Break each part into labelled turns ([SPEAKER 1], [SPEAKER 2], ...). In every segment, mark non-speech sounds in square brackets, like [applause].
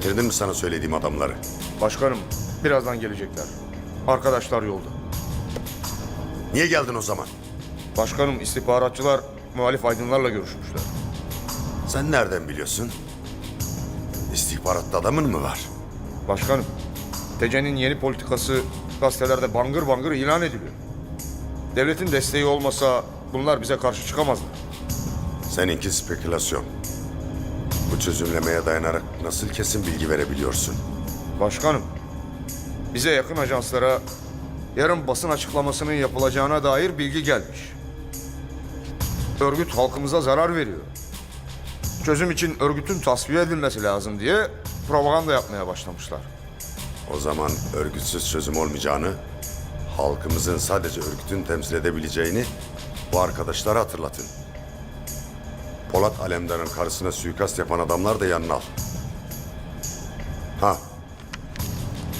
[SPEAKER 1] Getirdin mi sana söylediğim adamları?
[SPEAKER 2] Başkanım birazdan gelecekler. Arkadaşlar yolda.
[SPEAKER 1] Niye geldin o zaman?
[SPEAKER 2] Başkanım istihbaratçılar muhalif aydınlarla görüşmüşler.
[SPEAKER 1] Sen nereden biliyorsun? İstihbaratta adamın mı var?
[SPEAKER 2] Başkanım, TC'nin yeni politikası gazetelerde bangır bangır ilan ediliyor. Devletin desteği olmasa bunlar bize karşı çıkamazlar.
[SPEAKER 1] Seninki spekülasyon. Çözümlemeye dayanarak nasıl kesin bilgi verebiliyorsun?
[SPEAKER 2] Başkanım, bize yakın ajanslara yarın basın açıklamasının yapılacağına dair bilgi gelmiş. Örgüt halkımıza zarar veriyor. Çözüm için örgütün tasfiye edilmesi lazım diye propaganda yapmaya başlamışlar.
[SPEAKER 1] O zaman örgütsüz çözüm olmayacağını, halkımızın sadece örgütün temsil edebileceğini bu arkadaşlara hatırlatın. Polat Alemdar'ın karısına suikast yapan adamlar da yanına al. Ha.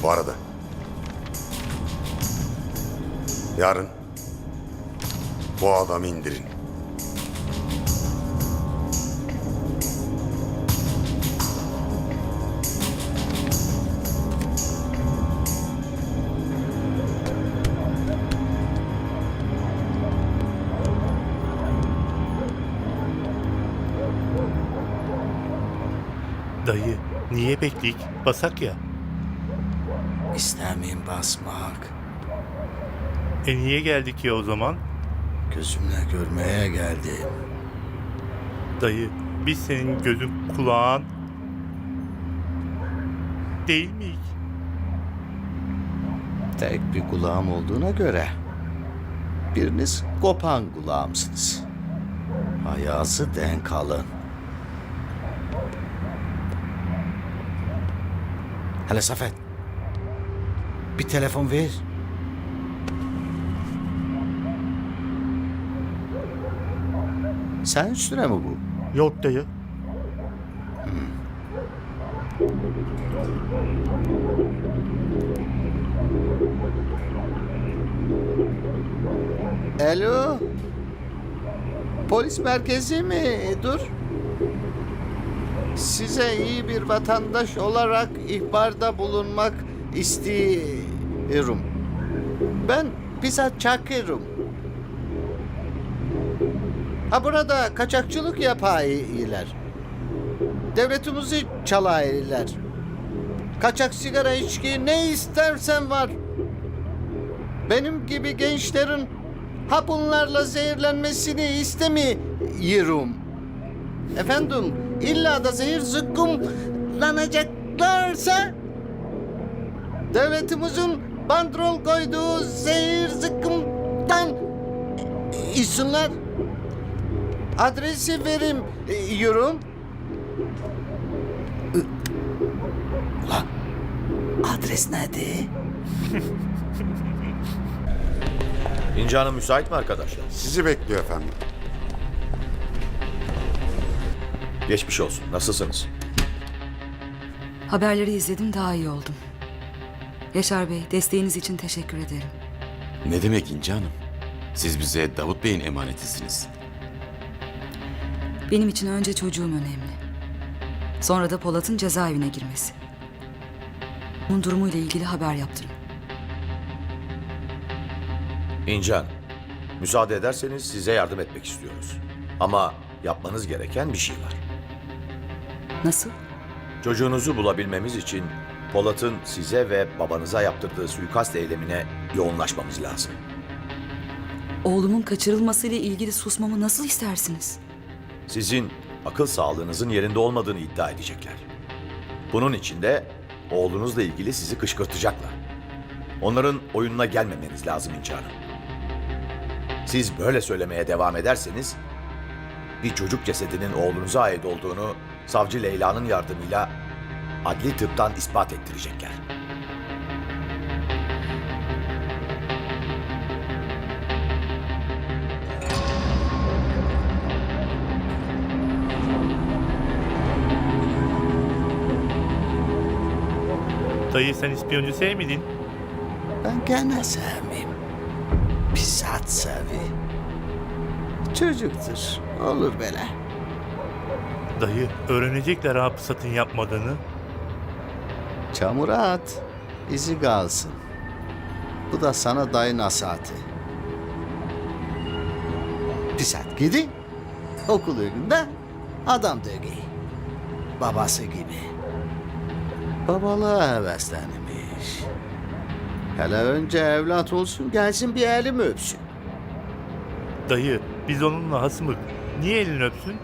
[SPEAKER 1] Bu arada. Yarın bu adamı indirin.
[SPEAKER 3] Dayı niye bekleyik? Basak ya.
[SPEAKER 4] İster basmak?
[SPEAKER 3] E niye geldik ya o zaman?
[SPEAKER 4] Gözümle görmeye geldim.
[SPEAKER 3] Dayı biz senin gözün kulağın değil miyiz?
[SPEAKER 4] Tek bir kulağım olduğuna göre biriniz kopan kulağımsınız. Ayağısı denk alın. Hele Safet. Bir telefon ver. Sen üstüne mi bu?
[SPEAKER 3] Yok dayı.
[SPEAKER 4] Alo. Polis merkezi mi? Dur. Size iyi bir vatandaş olarak ihbarda bulunmak istiyorum. Ben Pisat Çakır'ım. Ha burada kaçakçılık yapaylar. Devletimizi çalaylar. Kaçak sigara içki ne istersen var. Benim gibi gençlerin ha bunlarla zehirlenmesini istemiyorum. Efendim illa da zehir zıkkımlanacaklarsa devletimizin bandrol koyduğu zehir zıkkımdan içsinler. Adresi verim yorum. Ulan adres nerede?
[SPEAKER 5] İnci Hanım müsait mi arkadaşlar?
[SPEAKER 1] Sizi bekliyor efendim.
[SPEAKER 5] Geçmiş olsun. Nasılsınız?
[SPEAKER 6] Haberleri izledim daha iyi oldum. Yaşar Bey desteğiniz için teşekkür ederim.
[SPEAKER 7] Ne demek İnci Hanım? Siz bize Davut Bey'in emanetisiniz.
[SPEAKER 6] Benim için önce çocuğum önemli. Sonra da Polat'ın cezaevine girmesi. Onun durumuyla ilgili haber yaptırın.
[SPEAKER 5] İnci Hanım, müsaade ederseniz size yardım etmek istiyoruz. Ama yapmanız gereken bir şey var.
[SPEAKER 6] Nasıl?
[SPEAKER 5] Çocuğunuzu bulabilmemiz için Polat'ın size ve babanıza yaptırdığı suikast eylemine yoğunlaşmamız lazım.
[SPEAKER 6] Oğlumun kaçırılmasıyla ilgili susmamı nasıl istersiniz?
[SPEAKER 5] Sizin akıl sağlığınızın yerinde olmadığını iddia edecekler. Bunun için de oğlunuzla ilgili sizi kışkırtacaklar. Onların oyununa gelmemeniz lazım İnci Hanım. Siz böyle söylemeye devam ederseniz bir çocuk cesedinin oğlunuza ait olduğunu savcı Leyla'nın yardımıyla adli tıptan ispat ettirecekler.
[SPEAKER 3] Dayı sen ispiyoncu sevmedin.
[SPEAKER 4] Ben gene sevmeyeyim. Bizzat sevi. Çocuktur. Olur böyle.
[SPEAKER 3] Dayı öğrenecekler hapsatın yapmadığını.
[SPEAKER 4] Çamura at, izi kalsın. Bu da sana dayı nasihati. Pis at gidi, okul önünde adam dögeyi. Babası gibi. Babalığa heveslenmiş. Hele önce evlat olsun gelsin bir elimi öpsün.
[SPEAKER 3] Dayı biz onunla hasmık. Niye elini öpsün?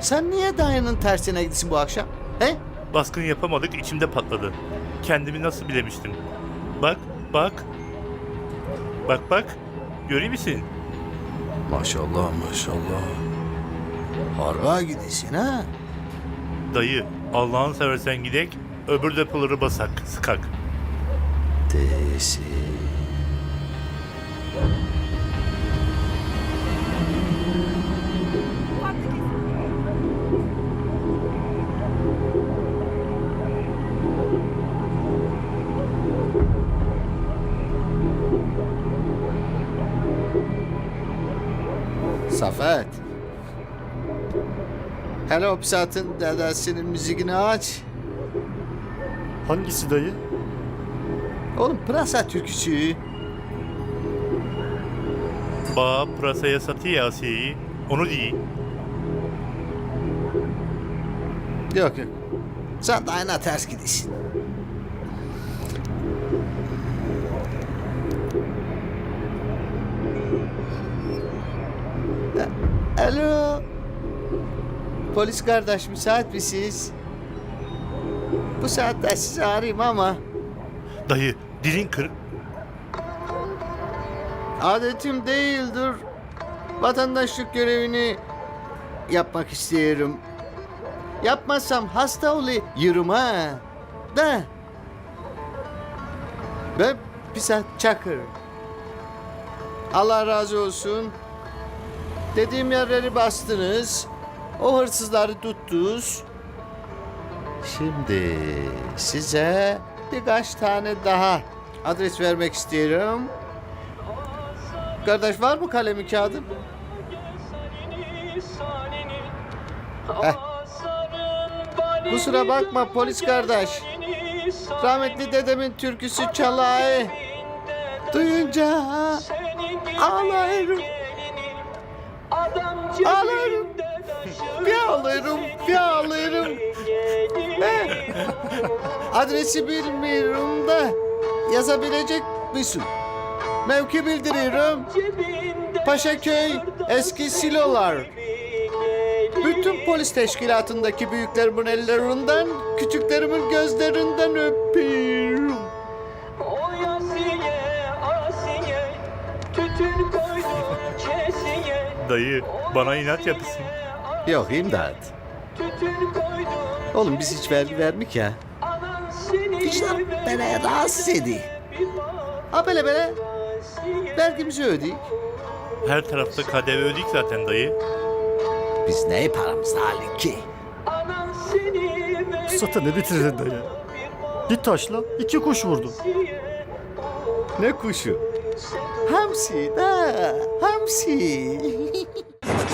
[SPEAKER 4] Sen niye dayının tersine gidiyorsun bu akşam? He?
[SPEAKER 3] Baskın yapamadık içimde patladı. Kendimi nasıl bilemiştim. Bak bak. Bak bak. Görüyor musun?
[SPEAKER 4] Maşallah maşallah. Harba gidiyorsun ha.
[SPEAKER 3] Dayı Allah'ını seversen gidek. Öbür depoları basak, sıkak.
[SPEAKER 4] Değilsin. Safet. Hele o Pisat'ın dedesinin müziğini aç.
[SPEAKER 3] Hangisi dayı?
[SPEAKER 4] Oğlum pırasa türküsü.
[SPEAKER 3] Bağ pırasaya satıyor Asiye'yi. Onu değil.
[SPEAKER 4] Yok yok. Sen de ayna ters gidiyorsun. Polis kardeş müsait misiniz? Bu saatte sizi arayayım ama
[SPEAKER 3] Dayı dilin kır.
[SPEAKER 4] adetim değildir. Vatandaşlık görevini yapmak istiyorum. Yapmazsam hasta oluyorum ha. Da. Ben Pisat Çakır. Allah razı olsun. Dediğim yerleri bastınız. O hırsızları tuttunuz. Şimdi size birkaç tane daha adres vermek istiyorum. Kardeş var mı kalemi kağıdın? Heh. Kusura bakma polis kardeş. Rahmetli dedemin türküsü çalay. Duyunca ağlarım. Ağlarım. Bir ağlarım, bir ağlarım. Adresi bilmiyorum da yazabilecek misin? Mevki bildiriyorum. Paşaköy, eski silolar. Bütün polis teşkilatındaki büyüklerimin ellerinden, küçüklerimin gözlerinden öpüyorum.
[SPEAKER 3] Dayı bana inat yapısın.
[SPEAKER 4] Yok imdat. Oğlum biz hiç vergi vermik ya. İşte beni rahatsız ediyor.
[SPEAKER 8] Bir
[SPEAKER 4] Ha böyle böyle vergimizi ödedik.
[SPEAKER 3] Her tarafta KDV ödedik zaten dayı.
[SPEAKER 4] Biz ne paramız hali ki?
[SPEAKER 9] ne bitirdin dayı? Git taşla iki kuş vurdum.
[SPEAKER 4] Ne kuşu? Hamsi da hamsi. [laughs]